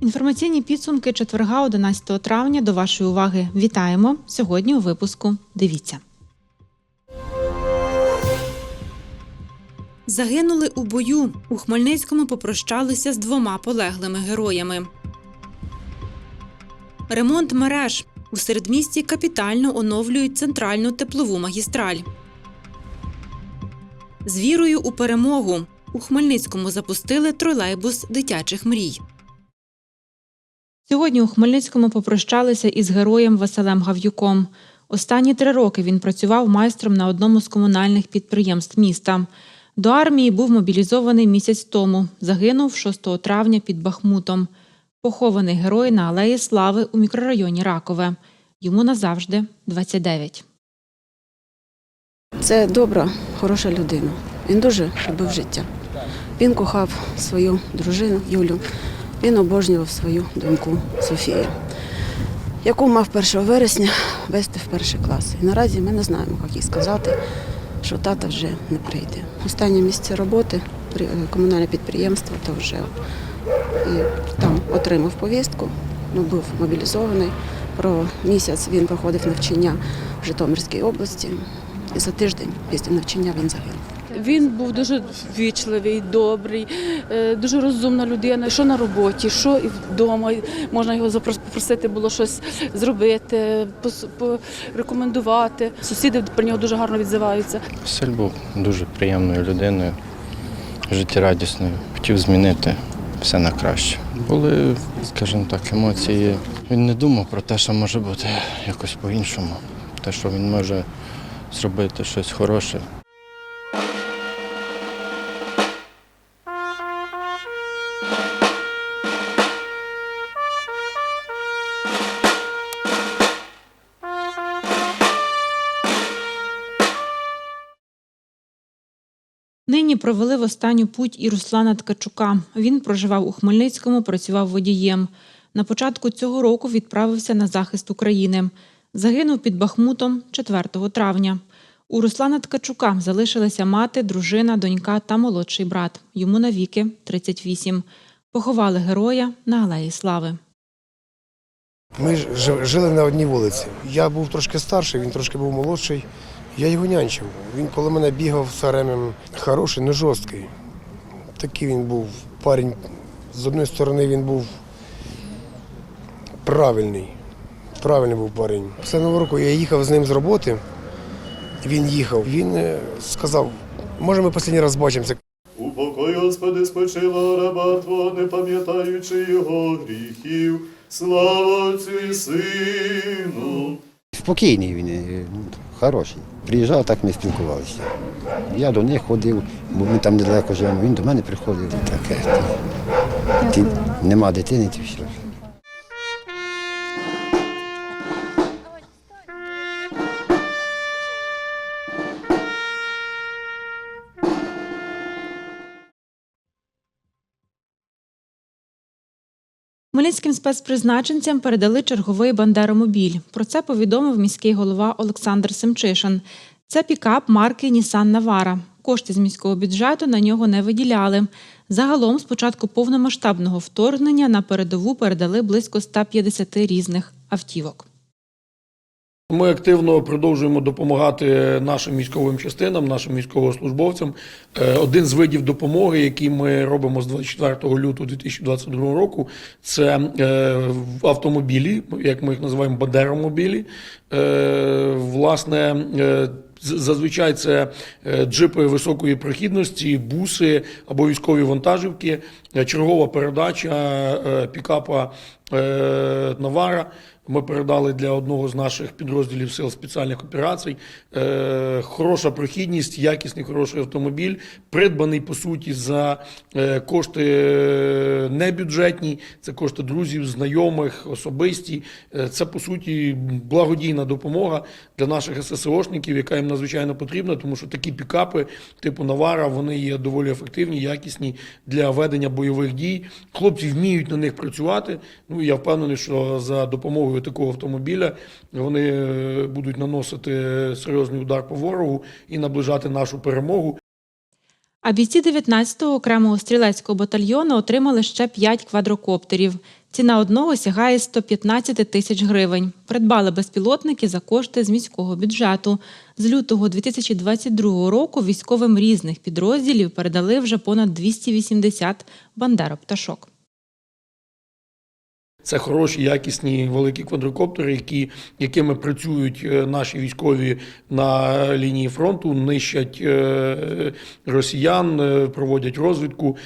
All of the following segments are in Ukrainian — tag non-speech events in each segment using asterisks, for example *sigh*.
Інформаційні підсумки четверга 11 травня до вашої уваги вітаємо сьогодні у випуску. Дивіться. Загинули у бою. У Хмельницькому попрощалися з двома полеглими героями. Ремонт мереж. У середмісті капітально оновлюють центральну теплову магістраль. З вірою у перемогу. У Хмельницькому запустили тролейбус дитячих мрій. Сьогодні у Хмельницькому попрощалися із героєм Василем Гав'юком. Останні три роки він працював майстром на одному з комунальних підприємств міста. До армії був мобілізований місяць тому. Загинув 6 травня під Бахмутом. Похований герой на Алеї Слави у мікрорайоні Ракове. Йому назавжди 29. Це добра, хороша людина. Він дуже любив життя. Він кохав свою дружину Юлю. Він обожнював свою доньку Софію, яку мав 1 вересня вести в перший клас. І наразі ми не знаємо, як їй сказати, що тата вже не прийде. Останнє місце роботи е, комунальне підприємство то вже і там отримав повістку, ну, був мобілізований. Про місяць він проходив навчання в Житомирській області. І за тиждень після навчання він загинув. Він був дуже ввічливий, добрий, е, дуже розумна людина. Що на роботі, що і вдома. Можна його попросити було щось зробити, порекомендувати. Сусіди про нього дуже гарно відзиваються. Василь був дуже приємною людиною, життєрадісною. Хотів змінити все на краще. Були, скажімо так, емоції. Він не думав про те, що може бути якось по-іншому. Те, що він може зробити щось хороше. Провели в останню путь і Руслана Ткачука. Він проживав у Хмельницькому, працював водієм. На початку цього року відправився на захист України. Загинув під Бахмутом 4 травня. У Руслана Ткачука залишилися мати, дружина, донька та молодший брат. Йому навіки 38. Поховали героя на Алеї Слави. Ми жили на одній вулиці. Я був трошки старший, він трошки був молодший. Я його нянчив. Він коло мене бігав все время хороший, не жорсткий. Такий він був парень. З однієї сторони він був правильний. Правильний був парень. Після нового року я їхав з ним з роботи. Він їхав. Він е, сказав, може ми останній раз бачимося. Упокой, Господи, спочила раба Твого, не пам'ятаючи його гріхів. Слава Отцю і Сину. Спокійний він, е, хороший. Приїжджав, так ми спілкувалися. Я до них ходив, бо ми там недалеко живемо, він до мене приходив. Таке. Ти, нема дитини, ти все. Хмельницьким спецпризначенцям передали черговий бандеромобіль. Про це повідомив міський голова Олександр Семчишин. Це пікап марки Нісан Навара. Кошти з міського бюджету на нього не виділяли. Загалом, з початку повномасштабного вторгнення на передову передали близько 150 різних автівок. Ми активно продовжуємо допомагати нашим військовим частинам, нашим військовослужбовцям. Е, Один з видів допомоги, який ми робимо з 24 лютого 2022 року, це е, автомобілі, як ми їх називаємо бандеромобілі. Е, Власне, зазвичай це джипи високої прохідності, буси або військові вантажівки, чергова передача пікапа Навара. Ми передали для одного з наших підрозділів сил спеціальних операцій. Е, хороша прохідність, якісний хороший автомобіль, придбаний по суті за е, кошти е, небюджетні, це кошти друзів, знайомих, особисті. Е, це по суті благодійна допомога для наших ССОшників, яка їм надзвичайно потрібна, тому що такі пікапи, типу Навара, вони є доволі ефективні, якісні для ведення бойових дій. Хлопці вміють на них працювати. Ну я впевнений, що за допомогою такого автомобіля вони е, будуть наносити серйозний удар по ворогу і наближати нашу перемогу. А бійці 19-го окремого стрілецького батальйону отримали ще 5 квадрокоптерів. Ціна одного сягає 115 тисяч гривень. Придбали безпілотники за кошти з міського бюджету. З лютого 2022 року військовим різних підрозділів передали вже понад 280 бандеропташок. Це хороші, якісні великі квадрокоптери, які, якими працюють е, наші військові на лінії фронту, нищать е, росіян, е, проводять розвідку.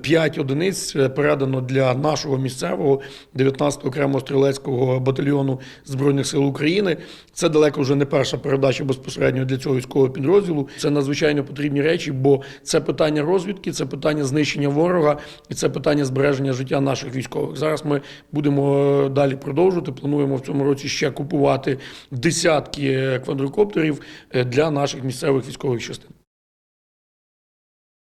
П'ять одиниць передано для нашого місцевого 19-го окремого стрілецького батальйону Збройних сил України. Це далеко вже не перша передача безпосередньо для цього військового підрозділу. Це надзвичайно потрібні речі, бо це питання розвідки, це питання знищення ворога і це питання збереження життя наших військових. Зараз ми будемо е, далі продовжувати. Плануємо в цьому році ще купувати десятки квадрокоптерів е, для наших місцевих військових частин.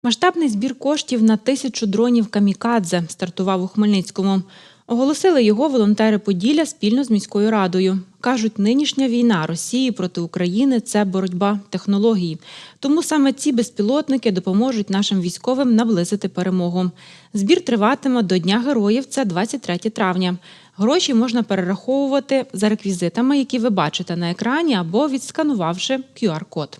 Масштабний збір коштів на тисячу дронів камікадзе стартував у Хмельницькому. Оголосили його волонтери Поділля спільно з міською радою. Кажуть, нинішня війна Росії проти України це боротьба технологій. Тому саме ці безпілотники допоможуть нашим військовим наблизити перемогу. Збір триватиме до Дня героїв. Це 23 травня. Гроші можна перераховувати за реквізитами, які ви бачите на екрані, або відсканувавши QR-код.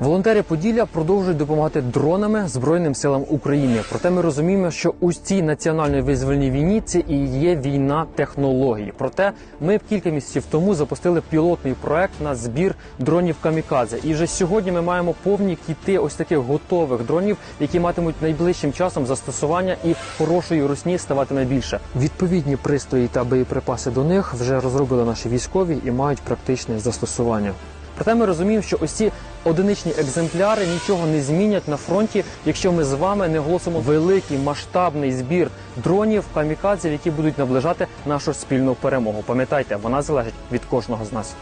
Волонтери Поділля продовжують допомагати дронами Збройним силам України. Проте ми розуміємо, що у цій національній визвольній війні це і є війна технологій. Проте ми кілька місяців тому запустили пілотний проект на збір дронів камікадзе. І вже сьогодні ми маємо повні кіти ось таких готових дронів, які матимуть найближчим часом застосування і хорошої русні ставатиме більше. Відповідні пристрої та боєприпаси до них вже розробили наші військові і мають практичне застосування. Проте ми розуміємо, що ось ці одиничні екземпляри нічого не змінять на фронті, якщо ми з вами не голосимо великий масштабний збір дронів камікадзів, які будуть наближати нашу спільну перемогу. Пам'ятайте, вона залежить від кожного з нас.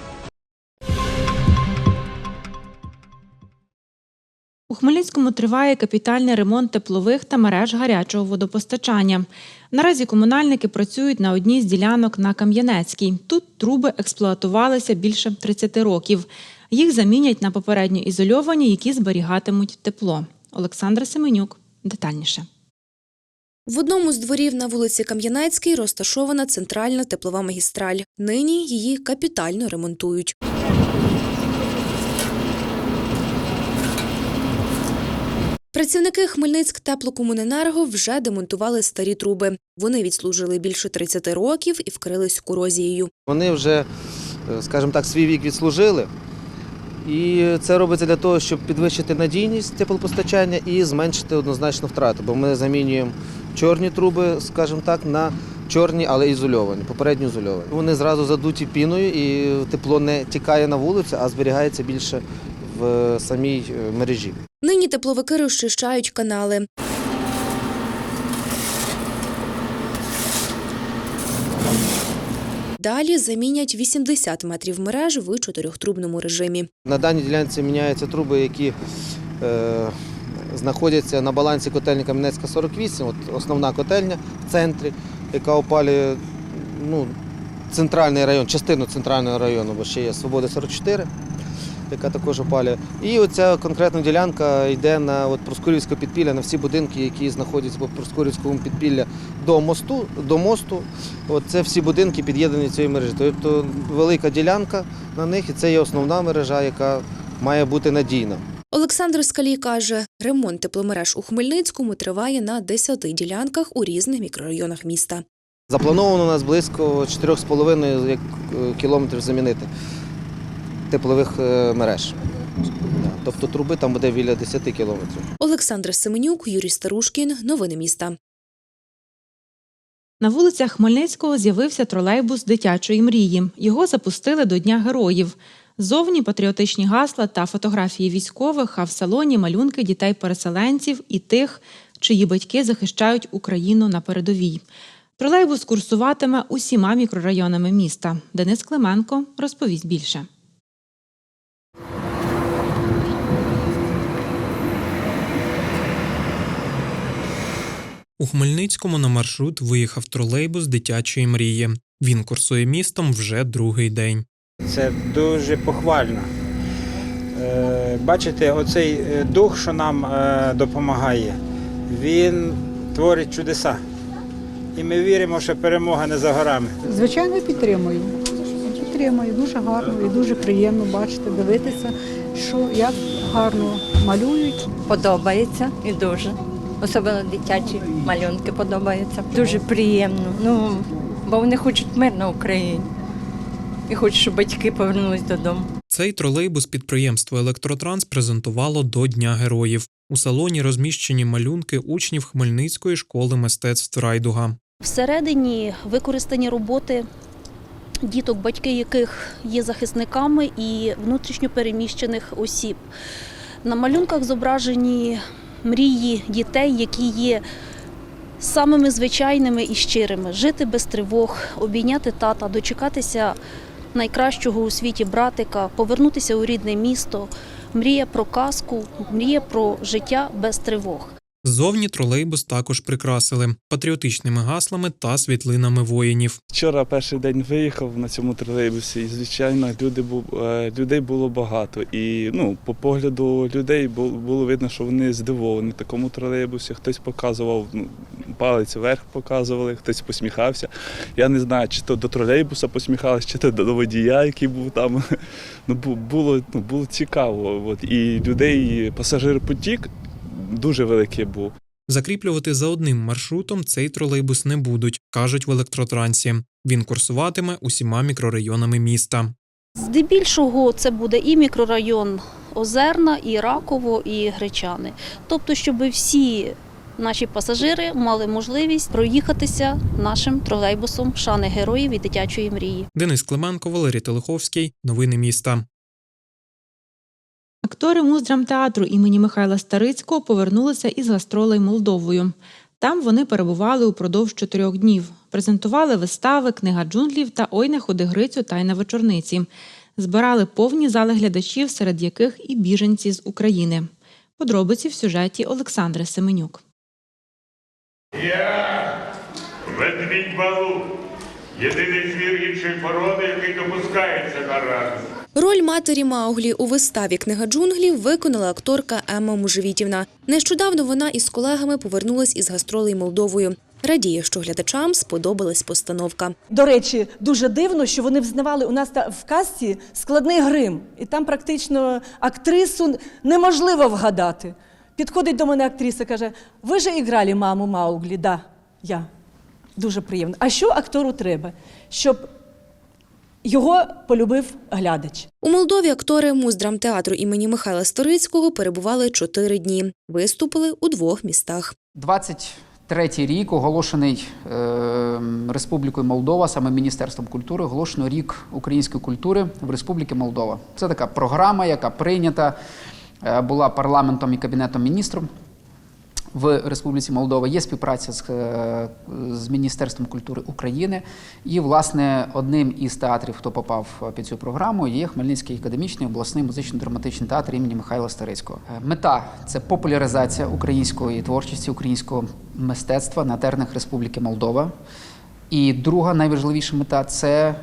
У Хмельницькому триває капітальний ремонт теплових та мереж гарячого водопостачання. Наразі комунальники працюють на одній з ділянок на Кам'янецькій. Тут труби експлуатувалися більше 30 років. Їх замінять на попередньо ізольовані, які зберігатимуть тепло. Олександра Семенюк детальніше. В одному з дворів на вулиці Кам'янецькій розташована центральна теплова магістраль. Нині її капітально ремонтують. Працівники Хмельницьк теплокомуненерго вже демонтували старі труби. Вони відслужили більше 30 років і вкрились корозією. Вони вже, е, скажімо так, свій вік відслужили. І це робиться для того, щоб підвищити надійність теплопостачання і зменшити однозначно втрати. Бо ми замінюємо чорні труби, скажімо так, на чорні, але ізольовані, попередньо ізольовані. Вони зразу задуті піною і тепло не тікає на вулицю, а зберігається більше в самій е, мережі. Нині тепловики розчищають канали. Далі замінять 80 метрів мереж в чотирьохтрубному режимі. На даній ділянці міняються труби, які е, знаходяться на балансі котельні Кам'янецька 48, от основна котельня в центрі, яка опалює ну, центральний район, частину центрального району, бо ще є Свобода 44, яка також опалює. І оця конкретна ділянка йде на от, Проскурівське підпілля, на всі будинки, які знаходяться по Проскурівському підпілля до мосту. До мосту. От це всі будинки під'єднані цією мережі. Тобто велика ділянка на них, і це є основна мережа, яка має бути надійна. Олександр Скалій каже, ремонт тепломереж у Хмельницькому триває на 10 ділянках у різних мікрорайонах міста. Заплановано у нас близько 4,5 як, е, кілометрів замінити теплових е, мереж. Тобто труби там буде біля 10 кілометрів. Олександр Семенюк, Юрій Старушкін. Новини міста. На вулицях Хмельницького з'явився тролейбус дитячої мрії. Його запустили до Дня героїв. Зовні патріотичні гасла та фотографії військових, а в салоні малюнки дітей-переселенців і тих, чиї батьки захищають Україну на передовій. Тролейбус курсуватиме усіма мікрорайонами міста. Денис Клименко розповість більше. У Хмельницькому на маршрут виїхав тролейбус дитячої мрії. Він курсує містом вже другий день. Це дуже похвально. Е, Бачите, оцей е, дух, що нам е, допомагає, він творить чудеса. І ми віримо, що перемога не за горами. Звичайно, підтримую. Підтримую. Дуже гарно і дуже приємно бачити, дивитися, що як гарно малюють. Подобається і дуже. Особливо дитячі малюнки подобаються. Дуже приємно. Ну, бо вони хочуть мир на Україні. І хочуть, щоб батьки повернулись додому. Цей тролейбус підприємство Електротранс презентувало до Дня героїв. У салоні розміщені малюнки учнів Хмельницької школи мистецтв Райдуга. Всередині використані роботи діток, батьки яких є захисниками і внутрішньо переміщених осіб. На малюнках зображені мрії дітей, які є самими звичайними і щирими: жити без тривог, обійняти тата, дочекатися найкращого у світі братика, повернутися у рідне місто. Мрія про казку, мрія про життя без тривог. Ззовні тролейбус також прикрасили патріотичними гаслами та світлинами воїнів. Вчора перший день виїхав на цьому тролейбусі, і звичайно, люди е, людей було багато. І ну, по погляду людей бу- було видно, що вони здивовані такому тролейбусі. Хтось показував ну, палець вверх, показували, хтось посміхався. Я не знаю, чи то до тролейбуса посміхались, чи то до водія, який був там. *laughs* Ну, бу- було, ну, було цікаво. От. І людей, пасажиропотік дуже великий був. Закріплювати за одним маршрутом цей тролейбус не будуть, кажуть в електротрансі. Він курсуватиме усіма мікрорайонами міста. Здебільшого це буде і мікрорайон Озерна, і Раково, і Гречани. Тобто, щоб всі наші пасажири мали можливість проїхатися нашим тролейбусом шани героїв і дитячої мрії. Денис Клименко, Валерій Телеховський. Новини міста. Актори муздрамтеатру імені Михайла Старицького повернулися із гастролей Молдовою. Там вони перебували упродовж чотирьох днів. Презентували вистави, книга джунглів та Ой не ходи Грицю та вечорниці. Збирали повні зали глядачів, серед яких і біженці з України. Подробиці в сюжеті Олександри Семенюк. Я ведмідь Балу, єдиний звір іншої породи, який допускається на раду. Роль матері Мауглі у виставі Книга джунглів виконала акторка Емма Мужевітівна. Нещодавно вона із колегами повернулась із гастролей Молдовою. Радіє, що глядачам сподобалась постановка. До речі, дуже дивно, що вони взнавали у нас в касті складний грим, і там практично актрису неможливо вгадати. Підходить до мене актриса, каже: Ви же іграли маму Мауглі? Да, я. Дуже приємно. А що актору треба? Щоб його полюбив глядач. У Молдові актори муздрамтеатру імені Михайла Сторицького перебували чотири дні. Виступили у двох містах. 23-й рік оголошений е, Республікою Молдова, саме Міністерством культури, оголошено рік української культури в Республіки Молдова. Це така програма, яка прийнята е, була парламентом і кабінетом міністрів в Республіці Молдова. Є співпраця з, е, з Міністерством культури України. І, власне, одним із театрів, хто попав під цю програму, є Хмельницький академічний обласний музично-драматичний театр імені Михайла Старицького. Е, Мета це популяризація української творчості, українського мистецтва на теренах Республіки Молдова. І друга найважливіша мета це е,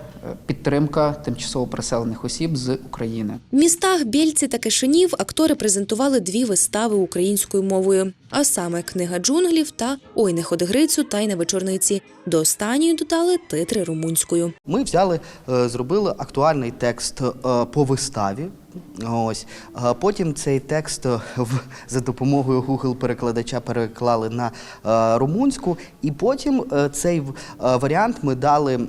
підтримка тимчасово переселених осіб з України. В містах Бєльці та Кишинів актори презентували дві вистави українською мовою, а саме книга джунглів та Ой не ходи Грицю та й на вечорниці. До останньої додали титри румунською. Ми взяли, е, зробили актуальний текст е, по виставі. Ось Е, потім цей текст за допомогою Google-перекладача переклали на румунську, і потім цей варіант ми дали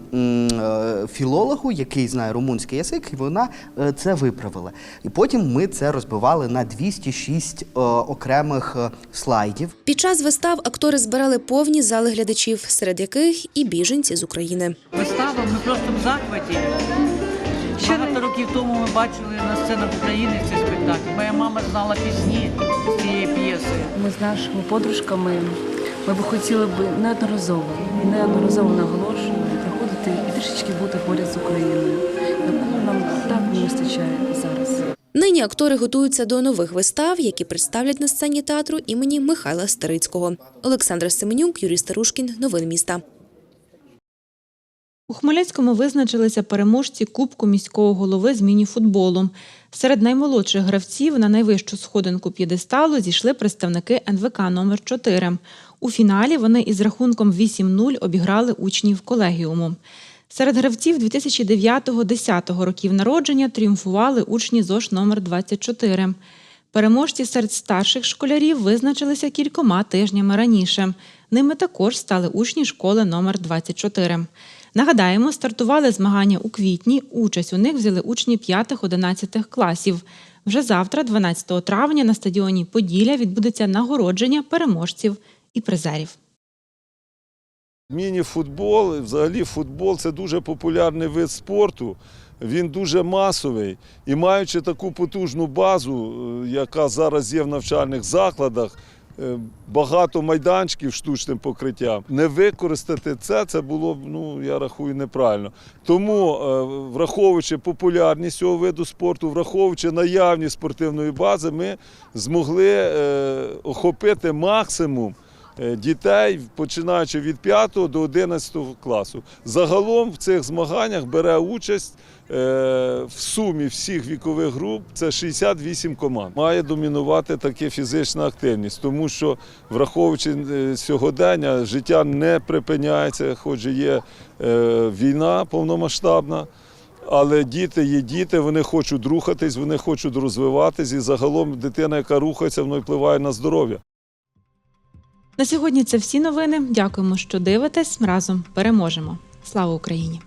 філологу, який знає румунський язик, і вона це виправила. І потім ми це розбивали на 206 е, окремих е, слайдів. Під час вистав актори збирали повні зали глядачів, серед яких і біженці з України. Вистава, ми просто в захваті. Ще Багато років тому ми бачили на сценах України цей спектакль. Моя мама знала пісні з цієї п'єси. Ми з нашими подружками ми б хотіли б неодноразово і неодноразово наголошую приходити і трішечки бути поряд з Україною, яку нам так не вистачає зараз. Нині актори готуються до нових вистав, які представлять на сцені театру імені Михайла Старицького. Олександра Семенюк, Юрій Старушкін. Новини міста. У Хмельницькому визначилися переможці Кубку міського голови з міні-футболу. Серед наймолодших гравців на найвищу сходинку п'єдесталу зійшли представники НВК номер 4 У фіналі вони із рахунком 8-0 обіграли учнів колегіуму. Серед гравців 2009-10 років народження тріумфували учні ЗОШ номер 24 Переможці серед старших школярів визначилися кількома тижнями раніше. Ними також стали учні школи номер 24 Нагадаємо, стартували змагання у квітні. Участь у них взяли учні 5-11 класів. Вже завтра, 12 травня, на стадіоні Поділля відбудеться нагородження переможців і призерів. Міні-футбол, взагалі футбол це дуже популярний вид спорту. Він дуже масовий. І маючи таку потужну базу, е, яка зараз є в навчальних закладах, е, багато майданчиків штучним покриттям, не використати це, це було б, ну я рахую, неправильно. Тому, е, враховуючи популярність цього виду спорту, враховуючи наявність спортивної бази, ми змогли охопити максимум дітей, починаючи від 5 до 11 класу. Загалом в цих змаганнях бере участь е, в сумі всіх вікових груп це 68 команд. Має домінувати таке фізична активність, тому що, враховуючи е, сьогодення, життя не припиняється, хоч і є е, війна повномасштабна. Але діти є діти, вони хочуть рухатись, вони хочуть розвиватись, і загалом дитина, яка рухається, воно впливає на здоров'я. На сьогодні це всі новини. Дякуємо, що дивитесь. Разом переможемо. Слава Україні!